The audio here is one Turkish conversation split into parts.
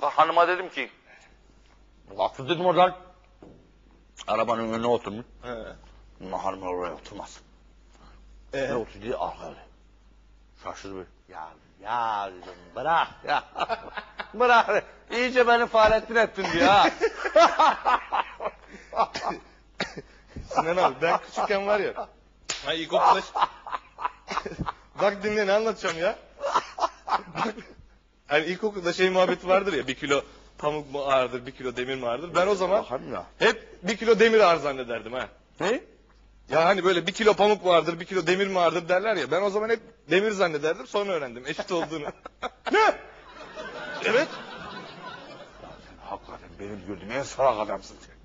Hanıma dedim ki Haksız dedim oradan. Arabanın önüne oturmuş. He. Hanım oraya oturmaz. Ee, Ne oturdu diye arkaya. Şaşırdı böyle. Ya, ya dedim bırak ya. bırak. İyice beni fahrettin ettin diyor ha. Sinan abi ben küçükken var ya. Ha ilkokulda... Bak dinle ne anlatacağım ya. Bak, hani ilkokulda şey muhabbeti vardır ya bir kilo pamuk mu ağırdır bir kilo demir mi ağırdır. Ben o zaman hep bir kilo demir ağır zannederdim ha. Ne? Ya hani böyle bir kilo pamuk vardır bir kilo demir mi ağırdır derler ya. Ben o zaman hep demir zannederdim sonra öğrendim eşit olduğunu. ne? Evet. Hakikaten benim gördüğüm en salak adamsın sen.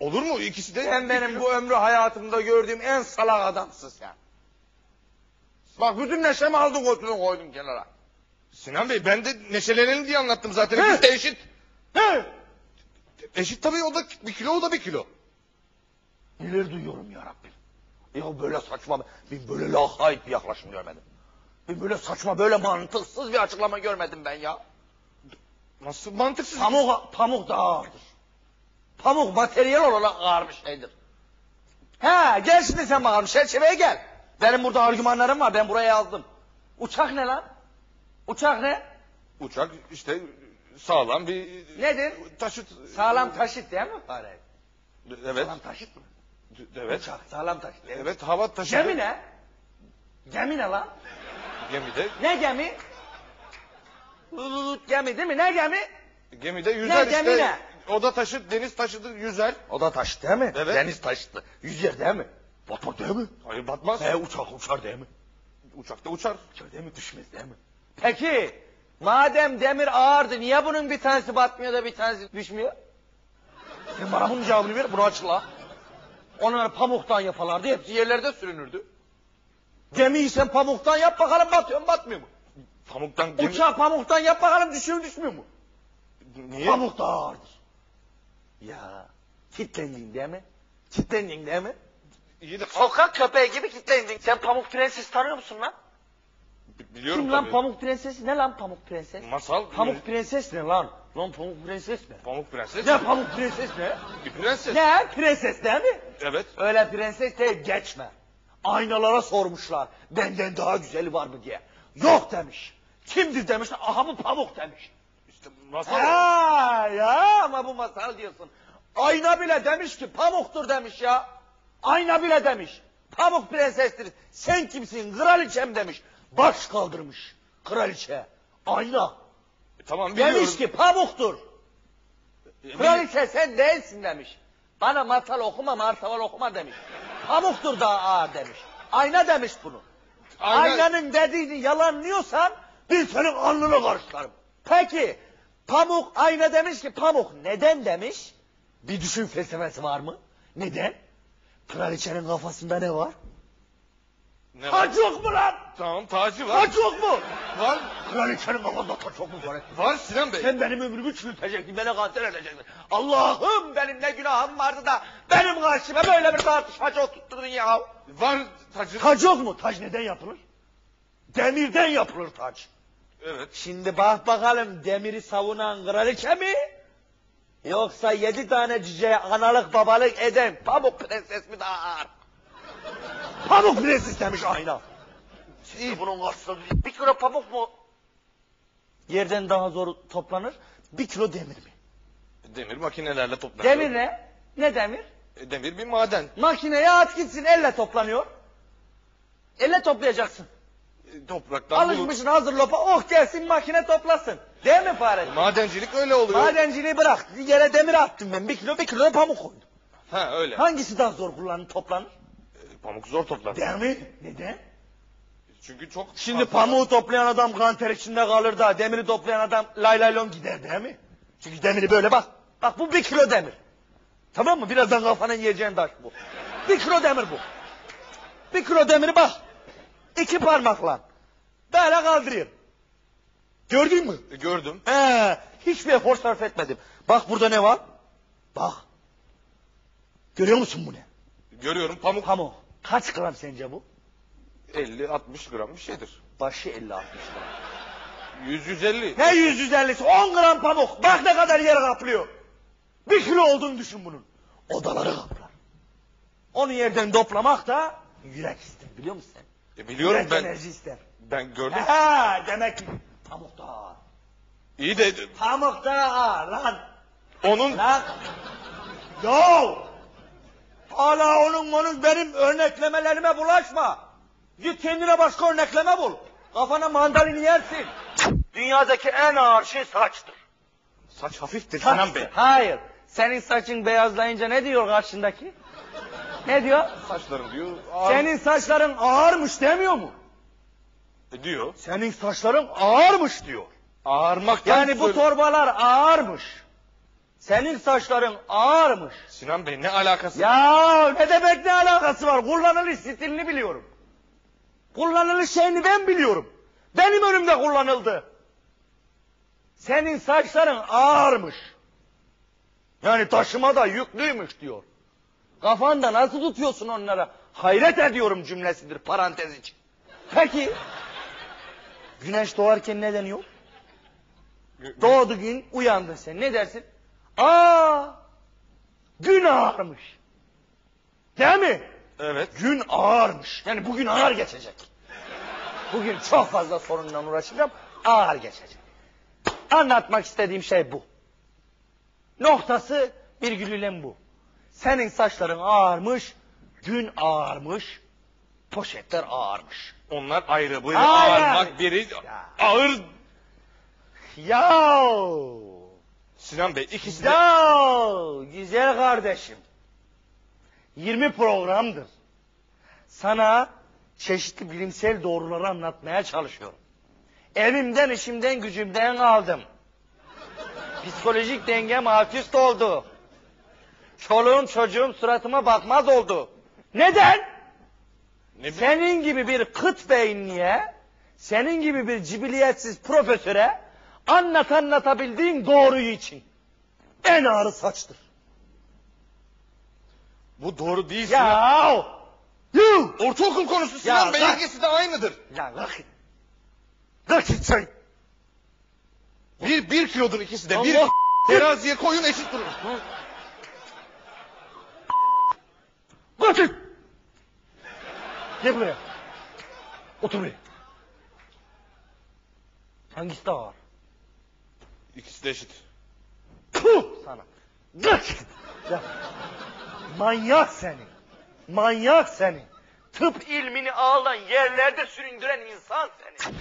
Olur mu ikisi de? Sen benim bu ömrü hayatımda gördüğüm en salak adamsın sen. Bak bütün neşemi aldın götürdün koydun kenara. Sinan Bey ben de neşelenelim diye anlattım zaten. He. İkisi de eşit. He? Eşit tabii o da bir kilo o da bir kilo. Neler duyuyorum ya Rabbim. Ya böyle saçma, bir böyle lakayt bir yaklaşım görmedim. Bir böyle saçma, böyle mantıksız bir açıklama görmedim ben ya. Nasıl mantıksız? Pamuk, pamuk da ağırdır. Pamuk materyal olarak ağır bir şeydir. He, gel şimdi sen bakalım, çerçeveye gel. Benim burada argümanlarım var, ben buraya yazdım. Uçak ne lan? Uçak ne? Uçak işte sağlam bir Nedir? taşıt. Sağlam taşıt değil mi bari? Evet. Sağlam taşıt mı? Evet. Uçak sağlam taşıt. mi? Evet hava taşıtı. Gemi ne? Gemi ne lan? Gemide. Ne gemi? Gemi değil mi? Ne gemi? Gemide yüzer Ne, işte. gemi ne? O da taşıt, deniz taşıdı yüzer. O da taşıt değil mi? Evet. Deniz taşıtlı. Yüzer değil mi? Batmak değil mi? Hayır batmaz. He uçak uçar değil mi? Uçakta uçar. Uçar değil mi? Düşmez değil mi? Peki madem demir ağırdı niye bunun bir tanesi batmıyor da bir tanesi düşmüyor? Sen bana bunun cevabını ver bunu açıkla. Onlar pamuktan yaparlardı hepsi yerlerde sürünürdü. Gemiyi sen pamuktan yap bakalım batıyor mu batmıyor mu? Pamuktan gemi. Uçağı pamuktan yap bakalım düşüyor mu düşmüyor mu? Niye? Pamuk da ağırdır. Ya kitlendin değil mi? Kitlendin değil mi? İyi de Sokak köpeği gibi kitlendin. Sen Pamuk Prenses tanıyor musun lan? Bi- biliyorum Kim lan tabii. Pamuk Prenses? Ne lan Pamuk Prenses? Masal. Pamuk Prenses ne lan? Lan Pamuk Prenses ne? Pamuk prenses. Ne Pamuk Prenses ne? Bir prenses. Ne? Prenses değil mi? Evet. Öyle prenses değil geçme. Aynalara sormuşlar. Benden daha güzeli var mı diye. Yok demiş. Kimdir demişler. Aha bu Pamuk demiş. İşte masal. Ha ya ama bu masal diyorsun. Ayna bile demiş ki pamuktur demiş ya. Ayna bile demiş. Pamuk prensestir. Sen kimsin? Kraliçem demiş. Baş kaldırmış. Kraliçe. Ayna. E, tamam biliyorum. Demiş ki pamuktur. E, Kraliçe sen değilsin demiş. Bana masal okuma, martaval okuma demiş. Pamuktur daha ağır demiş. Ayna demiş bunu. Ayna- Aynanın dediğini yalanlıyorsan bir senin alnını karışlarım. Peki pamuk ayna demiş ki pamuk neden demiş? Bir düşün felsefesi var mı? Neden? Kraliçenin kafasında ne var? Ne var? Taç yok mu lan? Tamam tacı var. Taç yok mu? Var. Kraliçenin kafasında taç yok mu? Var. Var Sinan Bey. Sen benim ömrümü çürütecektin, beni kanser edecektin. Allah'ım benim ne günahım vardı da benim karşıma böyle bir tartışmacı oturtturdun ya. Var tacı. Taç yok mu? Taç neden yapılır? Demirden yapılır taç. Evet. Şimdi bak bakalım demiri savunan kraliçe mi? Yoksa yedi tane cüceye analık babalık eden pamuk prenses mi daha ağır? Pamuk prenses demiş ayna. Siz bunun karşısında bir kilo pamuk mu? Yerden daha zor toplanır. Bir kilo demir mi? Demir makinelerle toplanıyor. Demir ne? Ne demir? E, Demir bir maden. Makineye at gitsin elle toplanıyor. Elle toplayacaksın. E, Topraktan. Alışmışsın hazır lopa oh gelsin makine toplasın. Değil mi fare? Madencilik öyle oluyor. Madenciliği bırak. Yere demir attım ben. Bir kilo bir kilo da pamuk koydum. Ha öyle. Hangisi daha zor kullanılır toplanır? Pamuk zor toplar. Değil mi? Neden? Çünkü çok Şimdi fazla- pamuğu toplayan adam kanter içinde kalır da demiri toplayan adam lay lay lon gider değil mi? Çünkü demiri böyle bak. Bak bu bir kilo demir. Tamam mı? Birazdan kafana yiyeceğin taş bu. Bir kilo demir bu. Bir kilo demiri bak. İki parmakla. Böyle kaldırıyor. Gördün mü? E, Gördüm. He, hiçbir efor sarf etmedim. Bak burada ne var? Bak. Görüyor musun bu ne? Görüyorum pamuk Pamuk. Kaç gram sence bu? 50-60 gram bir şeydir. Başı 50 60 gram. 100 150. Ne 100 150'si 10 gram pamuk. Bak ne kadar yer kaplıyor. Bir kilo olduğunu düşün bunun. Odaları kaplar. Onu yerden toplamak da yürek ister biliyor musun sen? E, biliyorum yürek ben. enerji ister. Ben gördüm. Ha, demek ki pamuk da ağır. İyi de Pamuk da ağır lan. onun Lan. Yo. Hala onun onun benim örneklemelerime bulaşma. Git kendine başka örnekleme bul. Kafana mandalini yersin. Dünyadaki en ağır şey saçtır. saç hafiftir Saç- Sinan Bey. Hayır. Senin saçın beyazlayınca ne diyor karşındaki? Ne diyor? Saçlarım diyor. Ağır. Senin saçların ağırmış demiyor mu? E, diyor. Senin saçların ağırmış diyor. Ağarmaktan Yani bu torbalar ağırmış. Senin saçların ağırmış. Sinan Bey ne alakası? Ya ne demek ne alakası var? Kullanılış stilini biliyorum. Kullanılış şeyini ben biliyorum. Benim önümde kullanıldı. Senin saçların ağırmış. Yani taşıma da yüklüymüş diyor. Kafanda nasıl tutuyorsun onlara? Hayret ediyorum cümlesidir parantez için. Peki. Güneş doğarken ne deniyor? Doğdu gün uyandın sen. Ne dersin? Aa! Gün ağarmış. Değil mi? Evet. Gün ağırmış. Yani bugün ağır geçecek. Bugün çok fazla sorunla uğraşacağım. Ağır geçecek. Anlatmak istediğim şey bu. Noktası virgülüyle bu. Senin saçların ağarmış, gün ağarmış, poşetler ağarmış. Onlar ayrı. Biri ağırmak, biri Ya. ağır. Ya, Sinan Bey ikisi de ya güzel kardeşim. 20 programdır. Sana çeşitli bilimsel doğruları anlatmaya çalışıyorum. Evimden, işimden, gücümden aldım. Psikolojik dengem alt üst oldu. Çoluğum çocuğum suratıma bakmaz oldu. Neden? ne. Senin gibi bir kıt beyinliye, senin gibi bir cibiliyetsiz profesöre anlat anlatabildiğin doğruyu için. En ağrı saçtır. Bu doğru değil Sinan. Ya! Yuh! Ortaokul konusu Sinan Bey ikisi de aynıdır. Ya. Kalk git sen. Bir, bir kilodur ikisi de. Bir Allah- teraziye koyun eşit durur. Git. Gel buraya. Otur buraya. Hangisi daha ağır? İkisi de eşit. Sana. Git. Ya. Manyak seni. Manyak seni. Tıp ilmini ağlan yerlerde süründüren insan seni.